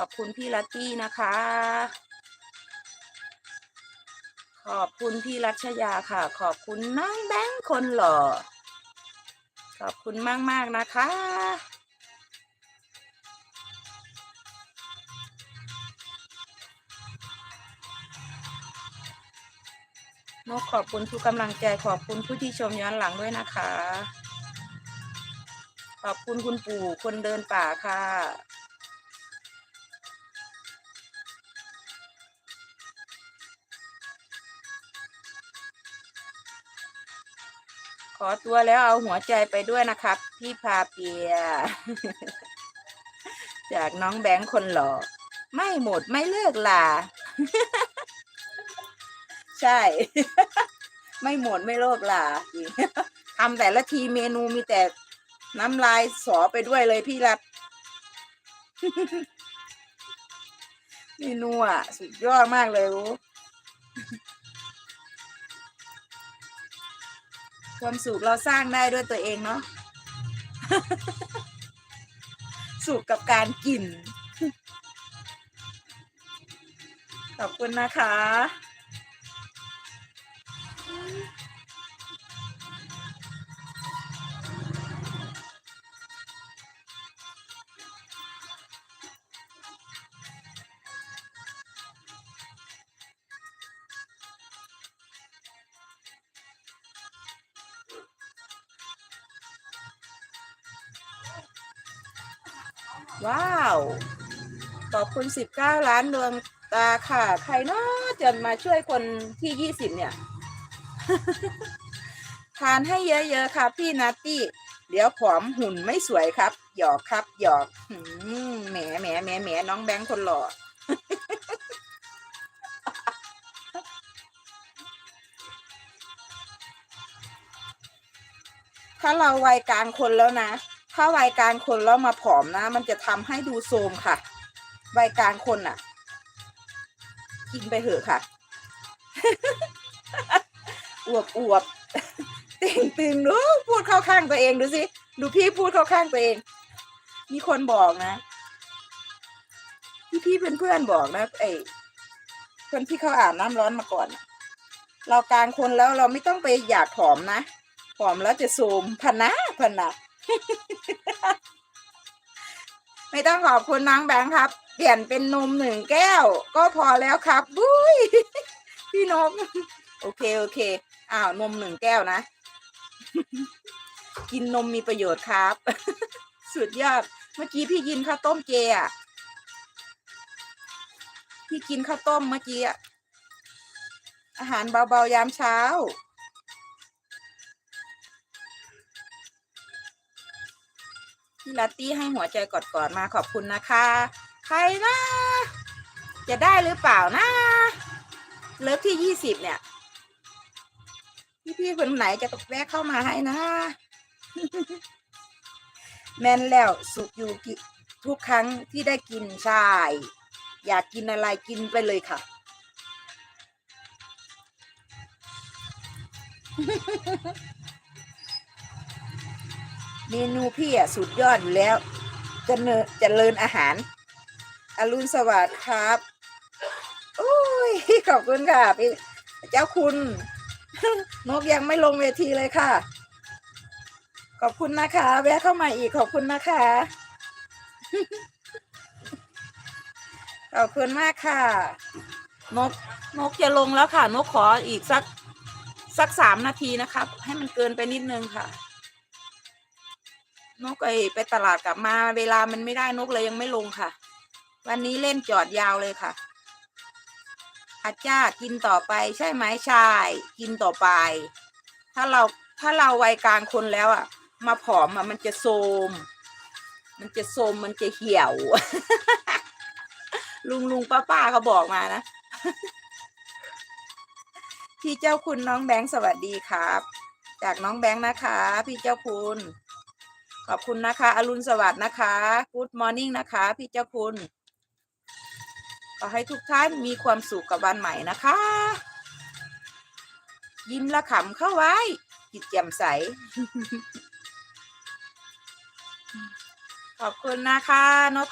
ขอบคุณพี่ลัตตี้นะคะ ขอบคุณพี่รัชยาค่ะ ขอบคุณน้องแบงค์คนหล่อ ขอบคุณมากมากนะคะ นกขอบคุณทุกกำลังใจ ขอบคุณผู้ที่ชมย้อนหลังด้วยนะคะ ขอบคุณคุณปู่คนเดินป่าค่ะ ขอตัวแล้วเอาหัวใจไปด้วยนะครับ พี่พาเปีย จากน้องแบงค์คนหล่อไม่หมดไม่เลิกลา ใช่ ไม่หมดไม่เลิกลาทำแต่ละทีเมนูมีแต่น้ำลายสอไปด้วยเลยพี่รัฐเมนูอะ สุดยอดมากเลยรู้ ความสุขเราสร้างได้ด้วยตัวเองเนาะสุขกับการกิน ขอบคุณนะคะ ว้าว ขอบคุณสิบเก้าล้านดวงตาค่ะ ใครเนาะจะมาช่วยคนที่ยี่สิบเนี่ย ทานให้เยอะๆครับพี่นัตตี้ เดี๋ยวผอมหุ่นไม่สวยครับ หยอกครับ หยอกแหมแหมแหมแหมน้องแบงค์คนหล่อถ้าเราวัยกลางคนแล้วนะ ถ้าวัยกลางคนแล้วมาผอมนะ มันจะทำให้ดูโทมค่ะวัยกลางคนน่ะ กินไปเถอะค่ะอวบอวบต่งตึงดูพูดเข้าข้างตัวเองดูสิดูพี่พูดเข้าข้างตัวเอง มีคนบอกนะพี่พี่เพื่อนเพื่อนบอกนะไอ้คนที่เขาอาบน้ำร้อนมาก่อน เรากลางคนแล้วเราไม่ต้องไปอยากผอมนะผอมแล้วจะซูมพันนะพันนะ ไม่ต้องขอบคุณน้องแบงค์ครับ เปลี่ยนเป็นนมหนึ่งแก้ว ก็พอแล้วครับบุ้ยพี่นมโอเคโอเคอ้าวนมหนึ่งแก้วนะ กินนมมีประโยชน์ครับ สุดยอด เมื่อกี้พี่กินข้าวต้มเจอะพี่กินข้าวต้มเมื่อกี้อะอาหารเบาๆยามเช้า พี่ลัตตี้ให้หัวใจกอดๆมาขอบคุณนะคะ ใครนะ จะได้หรือเปล่านะ เลิฟที่ยี่สิบเนี่ย พี่ๆคนไหนจะแวะเข้ามาให้นะ แม่นแล้วสุขอยู่ทุกครั้งที่ได้กินใช่อยากกินอะไรกินไปเลยค่ะ เมนูพี่อะสุดยอดอยู่แล้วเจเนเจริญอาหาร อรุณสวัสดิ์ครับโอ้ยขอบคุณค่ะพี่เจ้าคุณ นกยังไม่ลงเวทีเลยค่ะ ขอบคุณนะคะ แวะเข้ามาอีกขอบคุณนะคะ ขอบคุณมากค่ะ นกนกจะลงแล้วค่ะ นกขออีกสักสักสามนาทีนะครับ ให้มันเกินไปนิดนึงค่ะ นกไอไปตลาดกลับมาเวลามันไม่ได้นกเลยยังไม่ลงค่ะ วันนี้เล่นจอดยาวเลยค่ะ อาจา้ากินต่อไปใช่ไหมใช่กินต่อไป ถ้าเราถ้าเราวัยกลางคนแล้วอะมาผอมอะมันจะโทรมมันจะโทรมมันจะเหี่ยว ลุงลุงป้าป้าเขาบอกมานะพี่เจ้าคุณน้องแบงค์สวัสดีครับ จากน้องแบงค์นะคะ พี่เจ้าคุณ ขอบคุณนะคะ อรุณสวัสดิ์นะคะ Good Morning นะคะ พี่เจ้าคุณ ขอให้ทุกท่านมีความสุขกับวันใหม่นะคะ ยิ้มละขำเข้าไว้ จิตแจ่มใส ขอบคุณนะคะนก